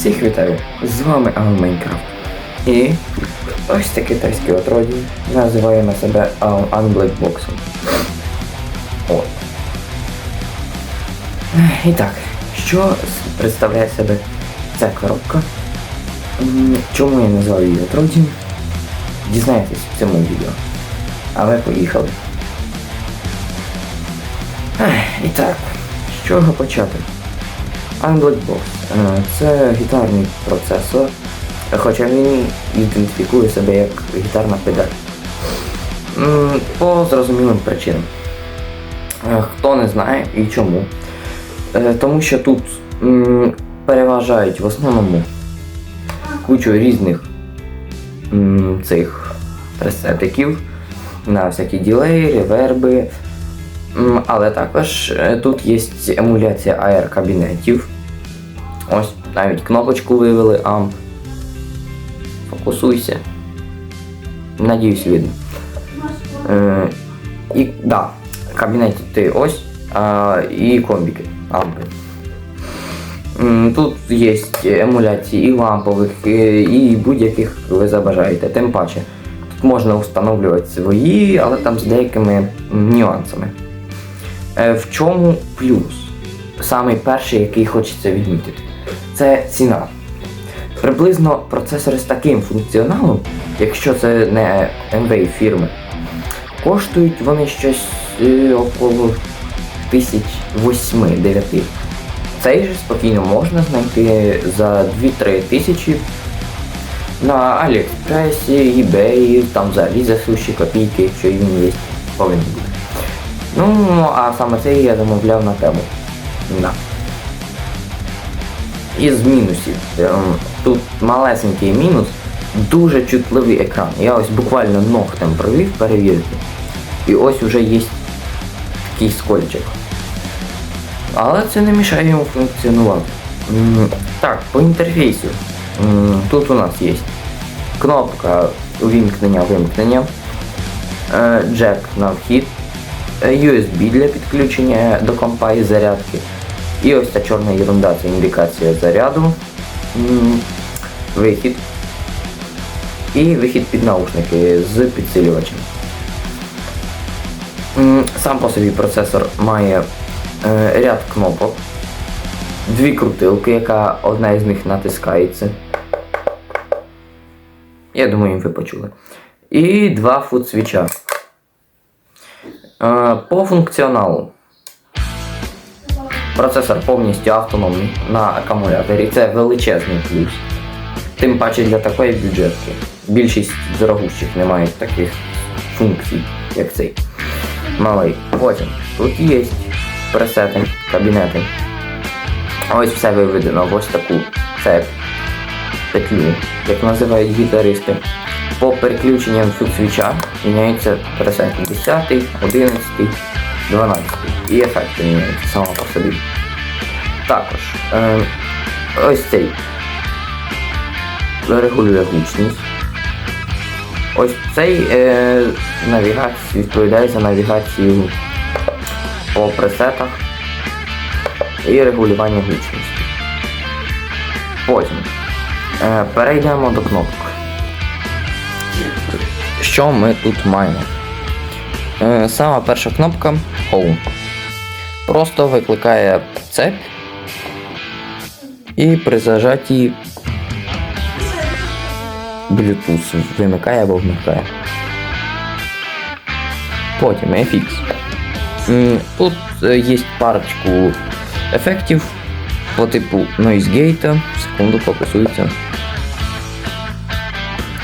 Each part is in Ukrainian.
Всіх вітаю! З вами Ан Майнкрафт. І ось це китайське отроддя. Називаємо себе Ан Blackboxом. От. І так, що представляє себе ця коробка? Чому я назвав її отроддям? Дізнаєтесь в цьому відео. А ми поїхали. І так, з чого почати? Box. Е, Це гітарний процесор, хоча він ідентифікує себе як гітарна педаль. По зрозумілим причинам. Е, Хто не знає і чому. Е, Тому що тут переважають в основному кучу різних цих пресетиків на всякі ділеї, реверби. Але також тут є емуляція AR кабінетів. Ось навіть кнопочку вивели AMP. Фокусуйся. Надіюсь, видно. Е, і да, кабінети ти ось, а, і комбіки ампи. Тут є емуляції і лампових, і, і будь-яких ви забажаєте. Тим паче, тут можна встановлювати свої, але там з деякими нюансами. Е, В чому плюс? Самий перший, який хочеться відмітити, це ціна. Приблизно процесори з таким функціоналом, якщо це не MV фірми, коштують вони щось е, около 1008-9. Цей же спокійно можна знайти за 2-3 тисячі на Аліекспресі, eBay, там взагалі за суші копійки, якщо він є, повинен бути. Ну, а саме цей я замовляв на тему. Да. Із мінусів. ем, Тут малесенький мінус, дуже чутливий екран. Я ось буквально ногтем провів перевірити. І ось уже є такий скольчик. Але це не мішає йому функціонувати. Так, по інтерфейсу. Тут у нас є кнопка увімкнення-вимкнення, е, джек на вхід, е, USB для підключення до компа і зарядки. І ось ця чорна ерунда, це індикація заряду, вихід. І вихід під наушники з підсилювачем. Сам по собі процесор має е, ряд кнопок, дві крутилки, яка одна із них натискається. Я думаю, ви почули. І два фут-свіча. Е, По функціоналу. Процесор повністю автономний на акумуляторі. Це величезний плюс. Тим паче для такої бюджетки. Більшість дорогущих не мають таких функцій, як цей. Малий. Потім тут є пресети, кабінети. Ось все виведено в ось таку цепь, петлю, як називають гітаристи. По переключенням свіча міняються пресети 10, 11, 12 і ефекти міняються само по собі. Також е, ось цей регулює гучність. Ось цей е, навігація відповідає за навігацію по пресетах і регулювання гучності. Потім е, перейдемо до кнопок. Що ми тут маємо? Е, сама перша кнопка Home. Просто викликає цепь і при зажатті Bluetooth вимикає або вмикає. Потім FX. Тут е, є парочку ефектів по типу Noise секунду фокусується.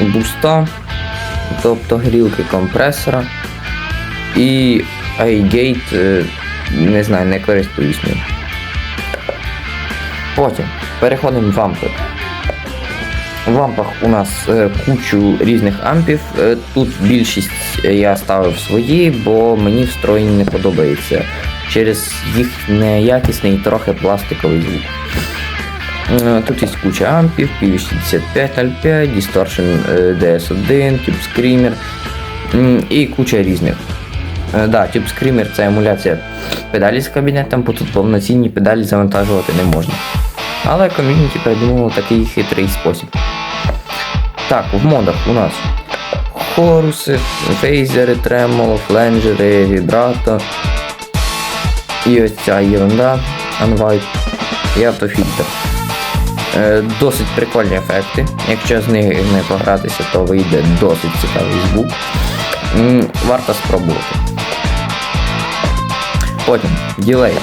Буста, тобто грілки компресора. І iGate, не знаю, не користуюсь ним. Потім переходимо в ампи. В лампах у нас е, кучу різних ампів. Е, Тут більшість е, я ставив свої, бо мені встроєння не подобається через їх неякісний трохи пластиковий звук. Е, Тут є куча ампів, PV6505, Distortion е, DS1, Tube Screamer і куча різних. Е, Да, Tube Screamer це емуляція педалі з кабінетом, бо тут повноцінні педалі завантажувати не можна. Але ком'юніті придумало такий хитрий спосіб. Так, в модах у нас хоруси, фейзери, тремоло, фленджери, вібрато. І ось ця ерунда, Unwipe і автофільтр. Е, досить прикольні ефекти. Якщо з ними погратися, то вийде досить цікавий звук. Варто спробувати. Потім ділей.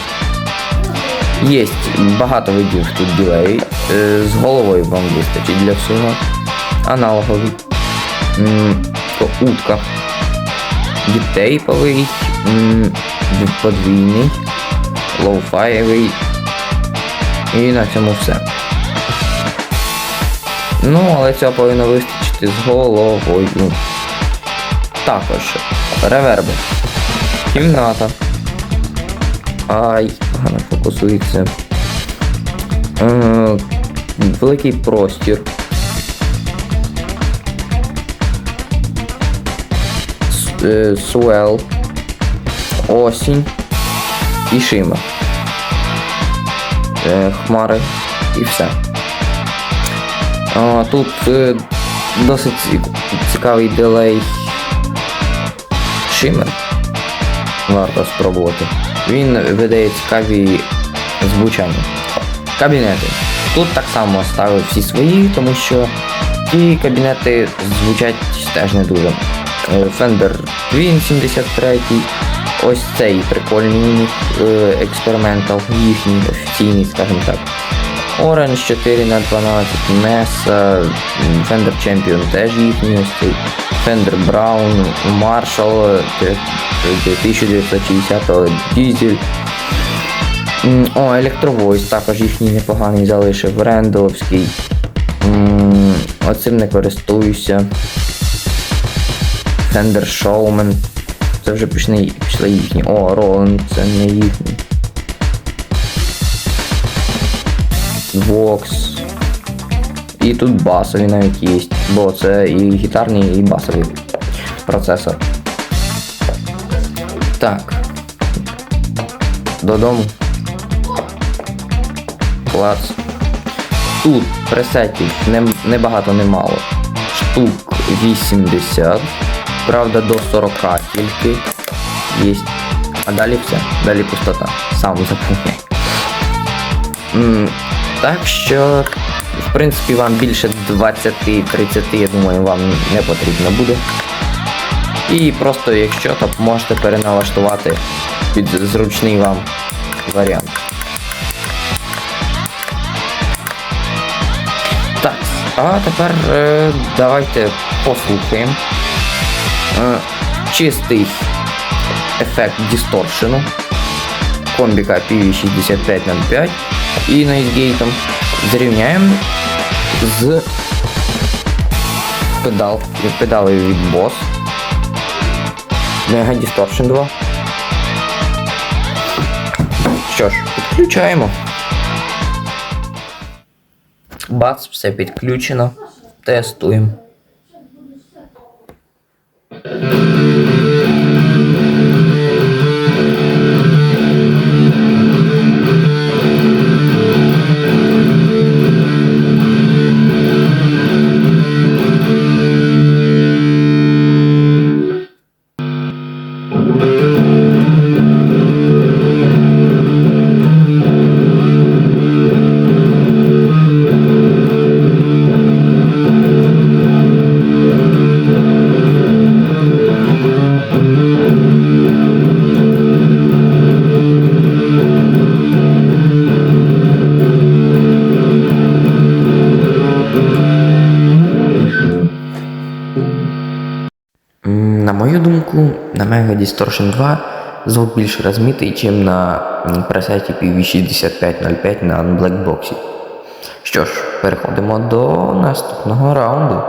Є багато видів тут ділей. Е, З головою вам вистачить для всього. Аналоговий. То утка. Дітейповий, подвійний, лоуфаєвий. І на цьому все. Ну, але цього повинно вистачити з головою. Також реверби. Кімната. Ай, погано фокусується. Е, великий простір. Е, Суел. Осінь. І шима. Е, хмари. І все. Тут е, досить цікавий дилей Шимер. Варто спробувати. Він видає цікаві звучання. Кабінети. Тут так само ставив всі свої, тому що ті кабінети звучать теж не дуже. Е, Fender Twin 73, ось цей прикольний е, експериментал, їхній офіційний, скажімо так. Orange 4 на 12 Mesa, Fender Champion теж їхній ось цей. Brown, Marshall е, 1960 Diesel. М, О, Electrovoice також їхній непоганий залишив. Рендовський. Оцим не користуюся. Fender Showman. Це вже пішли, пішли їхні. О, Roland, це не їхній. Vox. І тут басові навіть є, бо це і гітарний, і басовий процесор. Так. Додому. Клац. Тут пресетів не, небагато немало. Штук 80. Правда, до 40 тільки є. А далі все. Далі пустота. Сам заповняй. Так що, в принципі, вам більше 20-30, я думаю, вам не потрібно буде. І просто, якщо, то можете переналаштувати під зручний вам варіант. Так, а тепер е, давайте послухаємо. Е, чистий ефект дисторшену комбіка PV6505 і Noisegate зрівняємо з педал, педалею від Boss Mega Distortion 2. Що ж, підключаємо. Бац, все підключено. Тестуємо. На Mega Distortion 2 звук більш розмитий, ніж на пресеті PV6505 на Blackbox. Що ж, переходимо до наступного раунду.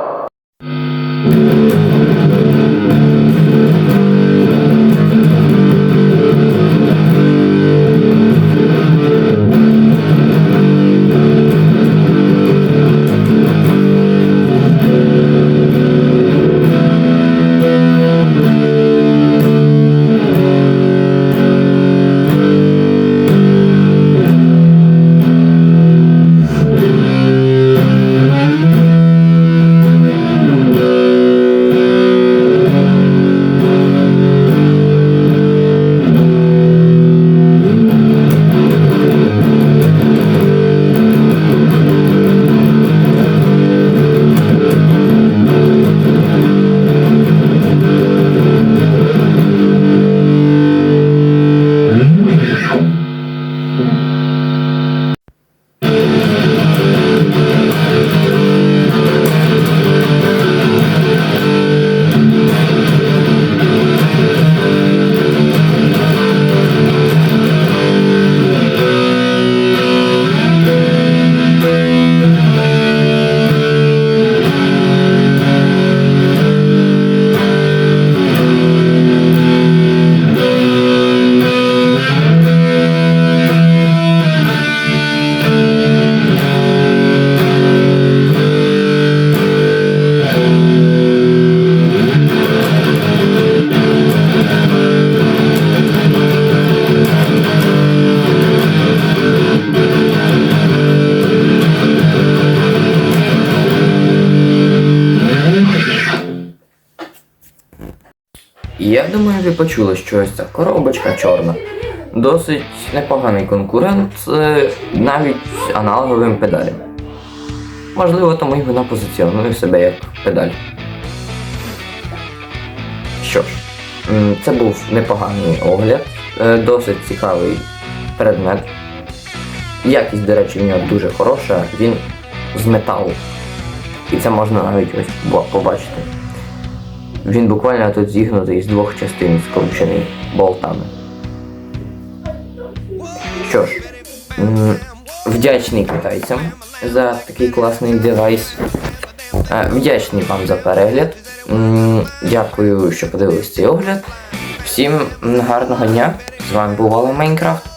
Думаю, ви почули, що ось ця коробочка чорна. Досить непоганий конкурент е, навіть аналоговим педалям. Можливо, тому й вона позиціонує себе як педаль. Що ж, це був непоганий огляд, е, досить цікавий предмет. Якість, до речі, в нього дуже хороша, він з металу. І це можна навіть ось побачити. Він буквально тут зігнутий з двох частин, скручений болтами. Що ж, вдячний китайцям за такий класний девайс. Е, Вдячний вам за перегляд. Дякую, що подивились цей огляд. Всім гарного дня. З вами був Вале Майнкрафт.